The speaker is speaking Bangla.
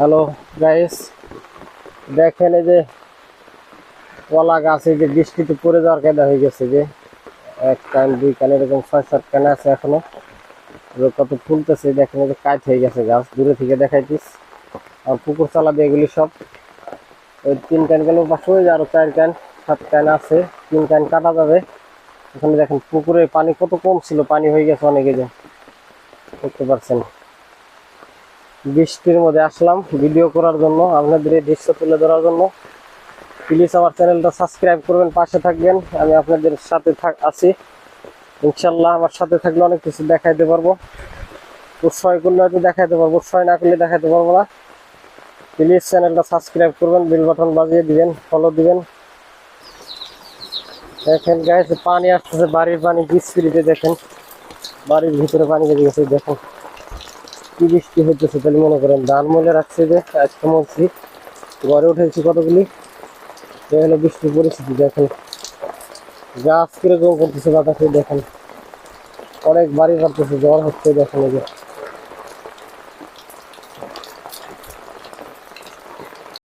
হ্যালো গাইস দেখেন এই যে কলা গাছ যে বৃষ্টিতে পড়ে যাওয়ার কায়দা হয়ে গেছে যে, এক কান, দুই কান, এরকম ছয় সাত কান আছে এখনও। কত ফুলতেছে, দেখেন যে কাজ হয়ে গেছে গাছ। দূরে থেকে দেখাইতিস। আর পুকুর চালাবে এগুলি সব। ওই তিন কান গেল পাশে ওই যে আরও চার কান, সাত কান আছে, তিন কান কাটা যাবে। এখানে দেখেন পুকুরে পানি কত কম ছিল, পানি হয়ে গেছে অনেকে যে, দেখতে পাচ্ছেন। বৃষ্টির মধ্যে আসলাম ভিডিও করার জন্য, আপনাদের এই দৃশ্য তুলে ধরার জন্য। প্লিজ আমার চ্যানেলটা সাবস্ক্রাইব করবেন, পাশে থাকবেন। আমি আপনাদের সাথে আছি। ইনশাল্লাহ আমার সাথে থাকলে অনেক কিছু দেখাইতে পারব। উৎসাহ করলে হয়তো দেখাইতে পারব, উৎসাহ না করলে দেখাইতে পারব না। প্লিজ চ্যানেলটা সাবস্ক্রাইব করবেন বেল বাটন বাজিয়ে দিবেন ফলো দিবেন। দেখেন গাইছে পানি আসতেছে, বাড়ির পানি বিস্ফিরিতে দেখেন। বাড়ির ভিতরে পানি গেছে, দেখেন। কি বৃষ্টি হইতেছে তাহলে মনে করেন? ধান মলে রাখছে যে, আজকে মরছি, ঘরে উঠেছি কতগুলি? এই হলো পরিস্থিতি, দেখেন। গাছ কীরকম করতেছে বাতাসে, দেখেন। অনেক বাড়ি কাটতেছে জ্বর হচ্ছে, দেখেন এই